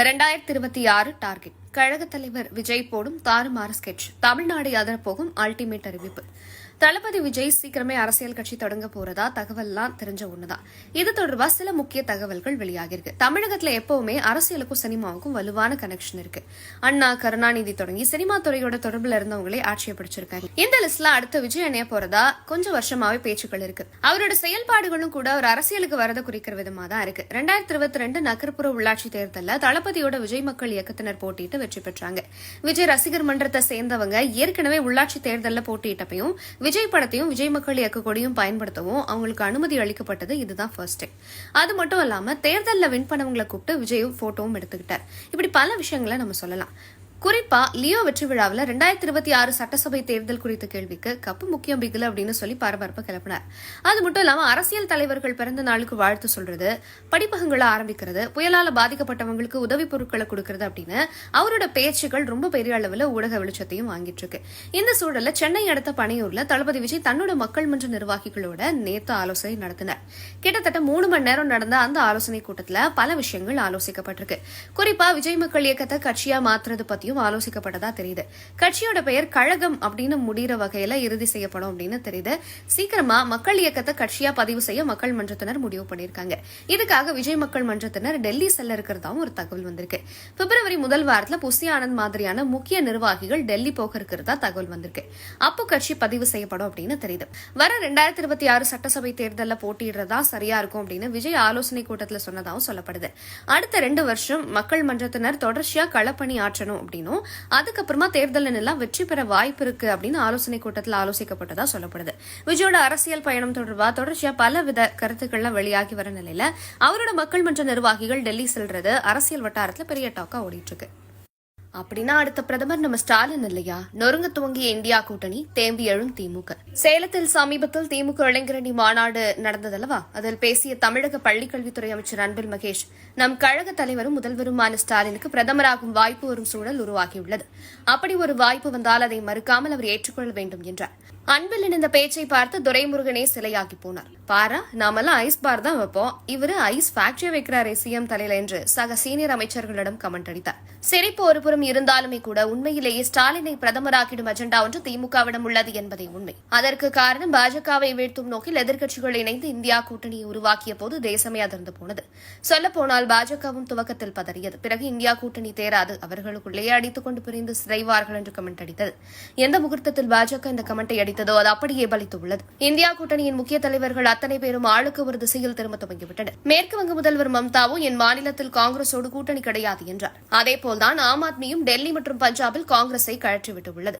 இரண்டாயிரத்தி இருபத்தி ஆறு டார்கெட். கழகத் தலைவர் விஜய் போடும் தாறுமாறு ஸ்கெட்ச். தமிழ்நாடு அதரப்போகும் அல்டிமேட் அறிவிப்பு. தளபதி விஜய் சீக்கிரமே அரசியல் கட்சி தொடங்க போறதா தகவல்லாம் தெரிஞ்ச ஒண்ணுதான். இது தொடர்பா சில முக்கிய தகவல்கள் வெளியாகிருக்கு தமிழகத்துல எப்பவுமே அரசியலுக்கும் சினிமாவுக்கும் வலுவான கனெக்ஷன் இருக்கு. அண்ணா கருணாநிதி தொடங்கி சினிமா துறையோட தொடர்புல இருந்தவங்களே ஆட்சியை பிடிச்சிருக்காங்க. இந்த லிஸ்ட்ல அடுத்து விஜய் அணைய போறதா கொஞ்சம் வருஷமாவே பேச்சுக்கள் இருக்கு. அவரோட செயல்பாடுகளும் கூட ஒரு அரசியலுக்கு வரத குறிக்கிற விதமா தான் இருக்கு. ரெண்டாயிரத்தி இருபத்தி ரெண்டு நகர்ப்புற உள்ளாட்சி தேர்தலில் தளபதியோட விஜய் மக்கள் இயக்கத்தினர் போட்டியிட்டு வெற்றி பெற்றாங்க. விஜய் ரசிகர் மன்றத்தை சேர்ந்தவங்க ஏற்கனவே உள்ளாட்சி தேர்தலில் போட்டியிட்டப்பையும் விஜய் படத்தையும் விஜய் மக்கள் இயக்க கொடியும் பயன்படுத்தவும் அவங்களுக்கு அனுமதி அளிக்கப்பட்டது இதுதான் ஃபர்ஸ்ட் டைம் அது மட்டும் இல்லாமல் தேர்தலில் வின் பண்ணவங்களை கூப்பிட்டு விஜயும் போட்டோவும் எடுத்துக்கிட்டார். இப்படி பல விஷயங்களை நம்ம சொல்லலாம். குறிப்பா லியோ வெற்றி விழாவில் ரெண்டாயிரத்தி இருபத்தி ஆறு சட்டசபை தேர்தல் குறித்த கேள்விக்கு கப்பு முக்கியம் பிகில் அப்படின்னு சொல்லி பரபரப்பு கிளப்பினார். அது மட்டும் இல்லாம அரசியல் தலைவர்கள் பிறந்த நாளுக்கு வாழ்த்து சொல்றது படிப்பகங்களை ஆரம்பிக்கிறது புயலால பாதிக்கப்பட்டவங்களுக்கு உதவி பொருட்களை கொடுக்கறது அப்படின்னு அவரோட பேச்சுகள் ரொம்ப பெரிய அளவில் ஊடக வெளிச்சத்தையும் வாங்கிட்டு இருக்கு. இந்த சூழல்ல சென்னை அடுத்த பனையூர்ல தளபதி விஜய் தன்னோட மக்கள் மன்ற நிர்வாகிகளோட நேத்து ஆலோசனை நடத்தினார். கிட்டத்தட்ட மூணு மணி நேரம் நடந்த அந்த ஆலோசனை கூட்டத்துல பல விஷயங்கள் ஆலோசிக்கப்பட்டிருக்கு. குறிப்பா விஜய் மக்கள் இயக்கத்தை கட்சியா மாத்துறது பத்தியும் ஆலோசிக்கப்பட்டதா தெரியுது. கட்சியோட பெயர் கழகம் அப்படின்னு முடிகிற வகையில இறுதி செய்யப்படும் அப்படின்னு தெரியுது. சீக்கிரமா மக்கள் இயக்கத்தை கட்சியா பதிவு செய்ய மக்கள் மன்றத்தினர் முடிவு பண்ணியிருக்காங்க. இதுக்காக விஜய் மக்கள் மன்றத்தினர் டெல்லி செல்ல இருக்கிறதாவும் ஒரு தகவல் வந்திருக்கு. பிப்ரவரி முதல் வாரத்துல புசி ஆனந்த் மாதிரியான முக்கிய நிர்வாகிகள் டெல்லி போக இருக்கிறதா தகவல் வந்திருக்கு. அப்போ கட்சி பதிவு செய்யப்படும் அப்படின்னு தெரியுது. வர ரெண்டாயிரத்தி இருபத்தி ஆறு சட்டசபை தேர்தலில் போட்டியிடுறதா சரியா இருக்கும் அப்படின்னு விஜய் ஆலோசனை கூட்டத்தில் சொன்னதாகவும் சொல்லப்படுது. அடுத்த ரெண்டு வருஷம் மக்கள் மன்றத்தினர் தொடர்ச்சியா களப்பணி ஆற்றணும் அப்படின்னு அப்படின்னும் அதுக்கப்புறமா தேர்தலில் எல்லாம் வெற்றி பெற வாய்ப்பு இருக்கு அப்படின்னு ஆலோசனை கூட்டத்தில் ஆலோசிக்கப்பட்டதா சொல்லப்படுது. விஜயோட அரசியல் பயணம் தொடர்பா தொடர்ச்சியா பல வித கருத்துக்கள்லாம் வெளியாகி வர நிலையில அவரோட மக்கள் மன்ற நிர்வாகிகள் டெல்லி செல்றது அரசியல் வட்டாரத்தில் பெரிய டாக்கா ஓடிட்டு இருக்கு. அப்படின்னா அடுத்த பிரதமர் நம்ம ஸ்டாலின் இல்லையா? நொறுங்க துவங்கிய இந்தியா கூட்டணி தேம்பி எழும் திமுக. சேலத்தில் சமீபத்தில் திமுக இளைஞரணி மாநாடு நடந்ததல்லவா? அதில் பேசிய தமிழக பள்ளிக்கல்வித்துறை அமைச்சர் அன்பில் மகேஷ் நம் கழக தலைவரும் முதல்வருமான ஸ்டாலினுக்கு பிரதமராகும் வாய்ப்பு வரும் சூழல் உருவாகியுள்ளது. அப்படி ஒரு வாய்ப்பு வந்தால் அதை மறுக்காமல் அவர் ஏற்றுக்கொள்ள வேண்டும் என்றார். அன்பில் இந்த பேச்சை பார்த்து துரைமுருகனே சிலையாகி போனார். பாரா நாமெல்லாம் ஐஸ் பார் தான் வைப்போம். இவரு ஐஸ் ஃபேக்டரி வைக்கிறாரே சிஎம் தலையில என்று சக சீனியர் அமைச்சர்களிடம் கமெண்ட் அடித்தார். சிரிப்பு ஒருபுறம் இருந்தாலுமே கூட உண்மையிலேயே ஸ்டாலினை பிரதமராக்கிடும் அஜெண்டா ஒன்று திமுகவிடம் உள்ளது என்பதே உண்மை. அதற்கு காரணம் பாஜகவை வீழ்த்தும் நோக்கில் எதிர்க்கட்சிகள் இணைந்து இந்தியா கூட்டணியை உருவாக்கிய போது தேசமே அதிர்ந்து போனது. சொல்லப்போனால் பாஜகவும் துவக்கத்தில் பதறியது. பிறகு இந்தியா கூட்டணி தேராது. அவர்களுக்குள்ளேயே அடித்துக் கொண்டு பிரிந்து சிதைவார்கள் என்று கமெண்ட் அடித்தது. எந்த முகூர்த்தத்தில் பாஜக இந்த கமெண்டை அடித்ததோ அது அப்படியே பலித்துள்ளது. இந்தியா கூட்டணியின் முக்கிய தலைவர்கள் அத்தனை பேரும் ஆளுக்கு ஒரு திசையில் திரும்ப துவங்கிவிட்டனர். மேற்கு வங்க முதல்வர் மம்தாவும் என் மாநிலத்தில் காங்கிரஸோடு கூட்டணி கிடையாது என்றார். அதேபோல்தான் ஆம் ஆத்மியும் டெல்லி மற்றும் பஞ்சாபில் காங்கிரஸை கழற்றிவிட்டுள்ளது